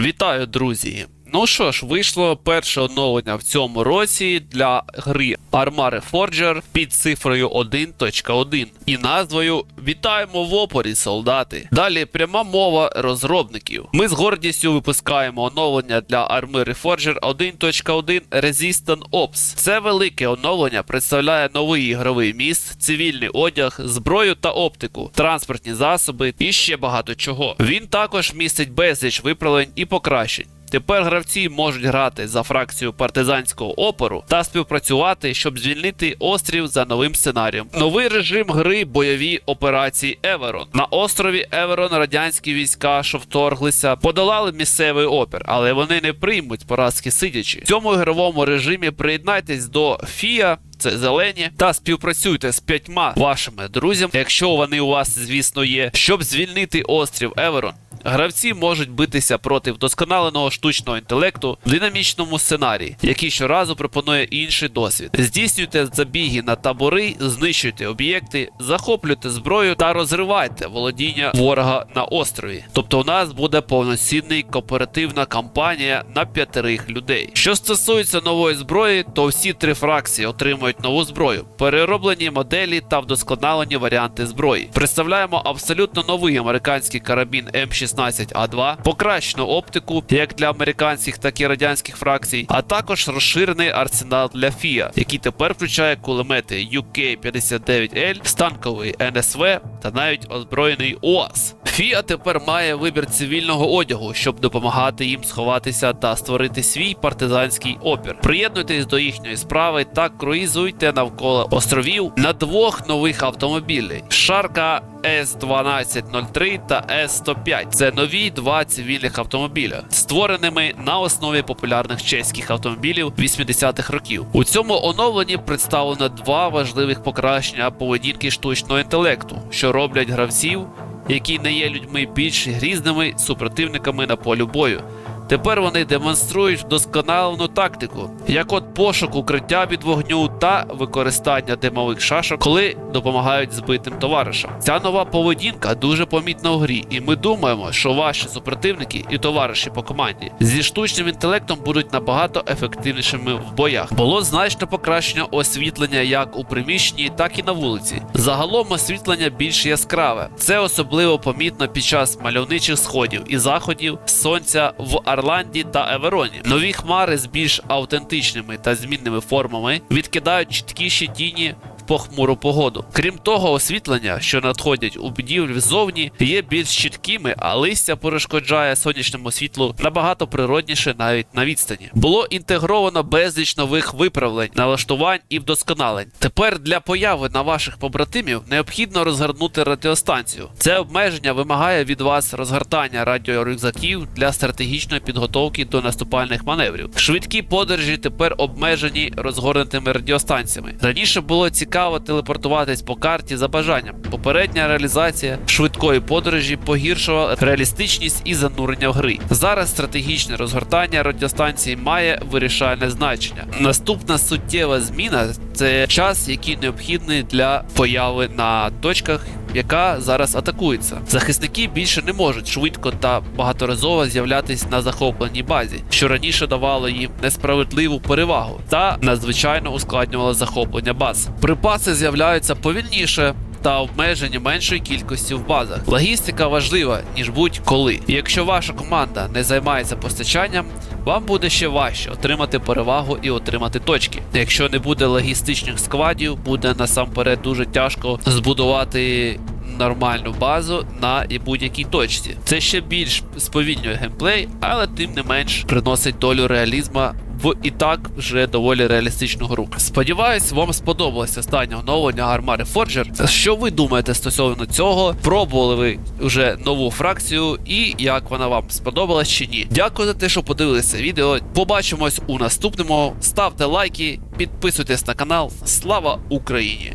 Вітаю, друзі! Ну що ж, вийшло перше оновлення в цьому році для гри Armare Forger під цифрою 1.1 і назвою Вітаємо в опорі, солдати. Далі пряма мова розробників. Ми з гордістю випускаємо оновлення для Armare Forger 1.1 Resistant Ops. Це велике оновлення представляє новий ігровий міст, цивільний одяг, зброю та оптику, транспортні засоби і ще багато чого. Він також містить безліч виправлень і покращень. Тепер гравці можуть грати за фракцію партизанського опору та співпрацювати, щоб звільнити острів за новим сценарієм. Новий режим гри бойові операції Еверон. На острові Еверон радянські війська, що вторглися, подолали місцевий опір, але вони не приймуть поразки сидячи. В цьому ігровому режимі приєднайтесь до ФІА. Це зелені, та співпрацюйте з п'ятьма вашими друзями, якщо вони у вас, звісно, є, щоб звільнити острів Еверон. Гравці можуть битися проти вдосконаленого штучного інтелекту в динамічному сценарії, який щоразу пропонує інший досвід. Здійснюйте забіги на табори, знищуйте об'єкти, захоплюйте зброю та розривайте володіння ворога на острові. Тобто, у нас буде повноцінний кооперативна кампанія на п'ятерих людей. Що стосується нової зброї, то всі три фракції отримують нову зброю, перероблені моделі та вдосконалені варіанти зброї. Представляємо абсолютно новий американський карабін М16А2, покращену оптику як для американських, так і радянських фракцій, а також розширений арсенал для FIA, який тепер включає кулемети UK-59L, станковий НСВ та навіть озброєний ОАС. FIA тепер має вибір цивільного одягу, щоб допомагати їм сховатися та створити свій партизанський опір. Приєднуйтесь до їхньої справи та круїзуйте навколо островів на двох нових автомобілів: Шарка С1203 та С105. Це нові два цивільних автомобіля, створеними на основі популярних чеських автомобілів 80-х років. У цьому оновленні представлено два важливих покращення поведінки штучного інтелекту, що роблять гравців, які не є людьми більш грізними супротивниками на полі бою. Тепер вони демонструють вдосконалену тактику, як от пошук укриття від вогню та використання димових шашок, коли допомагають збитим товаришам. Ця нова поведінка дуже помітна у грі, і ми думаємо, що ваші супротивники і товариші по команді зі штучним інтелектом будуть набагато ефективнішими в боях. Було значно покращення освітлення як у приміщенні, так і на вулиці. Загалом освітлення більш яскраве. Це особливо помітно під час мальовничих сходів і заходів сонця в Арланді та Евероні. Нові хмари з більш автентичними та змінними формами відкидають чіткіші тіні похмуру погоду. Крім того, освітлення, що надходять у будівлі ззовні, є більш чіткими, а листя перешкоджає сонячному світлу набагато природніше навіть на відстані. Було інтегровано безліч нових виправлень, налаштувань і вдосконалень. Тепер для появи на ваших побратимів необхідно розгорнути радіостанцію. Це обмеження вимагає від вас розгортання радіорюкзаків для стратегічної підготовки до наступальних маневрів. Швидкі подорожі тепер обмежені розгорнутими радіостанціями. Раніше було цікаво телепортуватись по карті за бажанням. Попередня реалізація швидкої подорожі погіршувала реалістичність і занурення в гри. Зараз стратегічне розгортання радіостанції має вирішальне значення. Наступна суттєва зміна це час, який необхідний для появи на точках. Яка зараз атакується. Захисники більше не можуть швидко та багаторазово з'являтись на захопленій базі, що раніше давало їм несправедливу перевагу та надзвичайно ускладнювало захоплення баз. Припаси з'являються повільніше. Та обмежені меншої кількості в базах. Логістика важлива, ніж будь-коли. І якщо ваша команда не займається постачанням, вам буде ще важче отримати перевагу і отримати точки. Якщо не буде логістичних складів, буде насамперед дуже тяжко збудувати нормальну базу на будь-якій точці. Це ще більш сповільнює геймплей, але тим не менш приносить долю реалізма в і так вже доволі реалістичну гру. Сподіваюсь, вам сподобалося останнє оновлення Armare Forger. Що ви думаєте стосовно цього? Пробували ви вже нову фракцію і як вона вам сподобалась чи ні? Дякую за те, що подивилися відео. Побачимось у наступному. Ставте лайки, підписуйтесь на канал. Слава Україні!